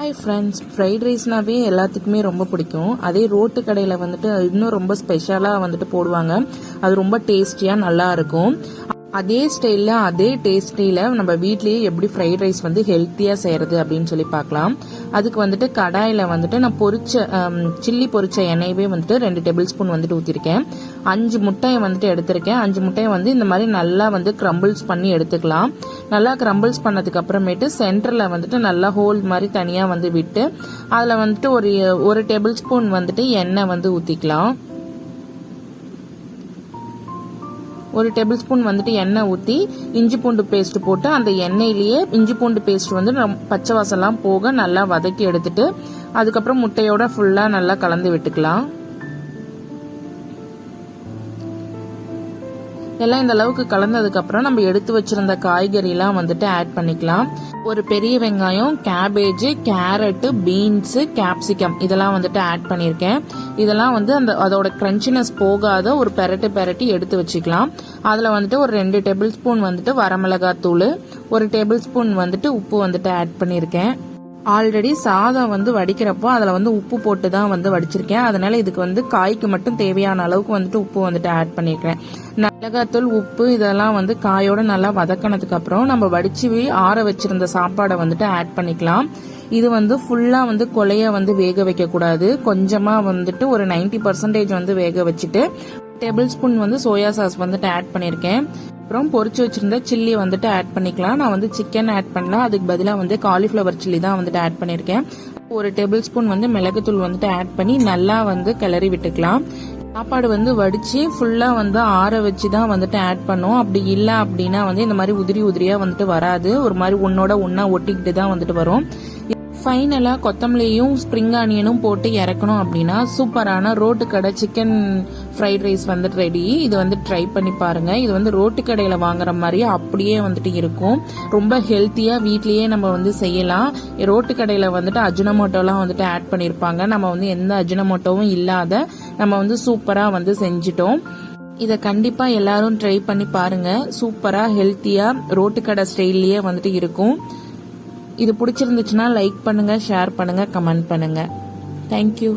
Hi friends fried ரைஸ்னாவே எல்லாத்துக்குமே ரொம்ப பிடிக்கும். அதே ரோட்டு கடையில் வந்துட்டு இன்னும் ரொம்ப ஸ்பெஷலாக வந்துட்டு போடுவாங்க. அது ரொம்ப டேஸ்டியாக நல்லா இருக்கும். அதே ஸ்டைலில் அதே டேஸ்டில் நம்ம வீட்லேயே எப்படி ஃப்ரைட் ரைஸ் வந்து ஹெல்த்தியாக செய்கிறது அப்படின்னு சொல்லி பார்க்கலாம். அதுக்கு வந்துட்டு கடாயில் வந்துட்டு நான் பொரிச்ச சில்லி பொரிச்ச எண்ணெயவே வந்துட்டு ரெண்டு டேபிள் ஸ்பூன் வந்துட்டு ஊற்றிருக்கேன் அஞ்சு முட்டையை வந்துட்டு எடுத்திருக்கேன். அஞ்சு முட்டையை வந்து இந்த மாதிரி நல்லா வந்து க்ரம்பிள்ஸ் பண்ணி எடுத்துக்கலாம். நல்லா க்ரம்பிள்ஸ் பண்ணதுக்கு அப்புறமேட்டு சென்டரில் வந்துட்டு நல்லா ஹோல் மாதிரி தனியாக வந்து விட்டு அதில் வந்துட்டு ஒரு ஒரு டேபிள் ஸ்பூன் வந்துட்டு எண்ணெய் வந்து ஊற்றிக்கலாம் ஒரு டேபிள் ஸ்பூன் வந்துட்டு எண்ணெய் ஊற்றி இஞ்சி பூண்டு பேஸ்ட் போட்டு அந்த எண்ணெயிலேயே இஞ்சி பூண்டு பேஸ்ட் வந்து நம் பச்சை வாசம்லாம் போக நல்லா வதக்கி எடுத்துட்டு அதுக்கப்புறம் முட்டையோட ஃபுல்லாக நல்லா கலந்து விட்டுக்கலாம். எல்லாம் இந்த அளவுக்கு கலந்ததுக்கு அப்புறம் நம்ம எடுத்து வச்சிருந்த காய்கறிலாம் வந்துட்டு ஆட் பண்ணிக்கலாம். ஒரு பெரிய வெங்காயம் கேபேஜ் கேரட்டு பீன்ஸ் கேப்சிகம் இதெல்லாம் வந்துட்டு ஆட் பண்ணியிருக்கேன் இதெல்லாம் வந்து அந்த அதோட கிரன்ச்சினஸ் போகாத ஒரு பெரட்டு பெரட்டி எடுத்து வச்சுக்கலாம். அதில் வந்துட்டு ஒரு ரெண்டு டேபிள் ஸ்பூன் வந்துட்டு வரமிளகாத்தூள் ஒரு டேபிள் ஸ்பூன் வந்துட்டு உப்பு வந்துட்டு ஆட் பண்ணியிருக்கேன் ஆல்ரெடி சாதம் வந்து வடிக்கிறப்போ அதில் வந்து உப்பு போட்டு தான் வந்து வடிச்சிருக்கேன். அதனால இதுக்கு வந்து காய்க்கு மட்டும் தேவையான அளவுக்கு வந்துட்டு உப்பு வந்துட்டு ஆட் பண்ணியிருக்கேன் மிளகாத்தூள் உப்பு இதெல்லாம் வந்து காயோட நல்லா வதக்கினதுக்கு அப்புறம் நம்ம வடிச்சு ஆற வச்சிருந்த சாப்பாடை வந்துட்டு ஆட் பண்ணிக்கலாம். இது வந்து ஃபுல்லாக வந்து கொலைய வந்து வேக வைக்கக்கூடாது. கொஞ்சமாக வந்துட்டு ஒரு நைன்டி பர்சன்டேஜ் வந்து வேக வச்சுட்டு டேபிள் ஸ்பூன் வந்து சோயா சாஸ் வந்துட்டு ஆட் பண்ணியிருக்கேன் அப்புறம் பொறிச்சு வச்சிருந்த சில்லி வந்துட்டு ஆட் பண்ணிக்கலாம். நான் வந்து சிக்கன் ஆட் பண்ணலாம் அதுக்கு பதிலாக வந்து காலிஃப்ளவர் சில்லி தான் வந்துட்டு ஆட் பண்ணியிருக்கேன் ஒரு டேபிள் ஸ்பூன் வந்து மிளகுத்தூள் வந்துட்டு ஆட் பண்ணி நல்லா வந்து கிளறி விட்டுக்கலாம். சாப்பாடு வந்து வடிச்சு ஃபுல்லா வந்து ஆற வச்சு தான் வந்துட்டு ஆட் பண்ணும். அப்படி இல்லை அப்படின்னா வந்து இந்த மாதிரி உதிரி உதிரியா வந்துட்டு வராது. ஒரு மாதிரி ஒன்னோட ஒன்னா ஒட்டிக்கிட்டு தான் வந்துட்டு வரும். ஃபைனலாக கொத்தமல்லியும் ஸ்ப்ரிங் ஆனியனும் போட்டு இறக்கணும் அப்படின்னா சூப்பரான ரோட்டு கடை சிக்கன் ஃப்ரைட் ரைஸ் வந்துட்டு ரெடி இது வந்து ட்ரை பண்ணி பாருங்க. இது வந்து ரோட்டு கடையில் வாங்குற மாதிரியே அப்படியே வந்துட்டு இருக்கும். ரொம்ப ஹெல்த்தியாக வீட்லேயே நம்ம வந்து செய்யலாம். ரோட்டு கடையில் வந்துட்டு அஜினமோட்டோலாம் வந்துட்டு ஆட் பண்ணியிருப்பாங்க நம்ம வந்து எந்த அஜினமோட்டோவும் இல்லாத நம்ம வந்து சூப்பராக வந்து செஞ்சிட்டோம். இதை கண்டிப்பாக எல்லாரும் ட்ரை பண்ணி பாருங்க. சூப்பராக ஹெல்த்தியாக ரோட்டு கடை ஸ்டைல்லையே வந்துட்டு இருக்கும். இது பிடிச்சிருந்துச்சுன்னா லைக் பண்ணுங்கள் ஷேர் பண்ணுங்கள் கமெண்ட் பண்ணுங்கள் தேங்க்யூ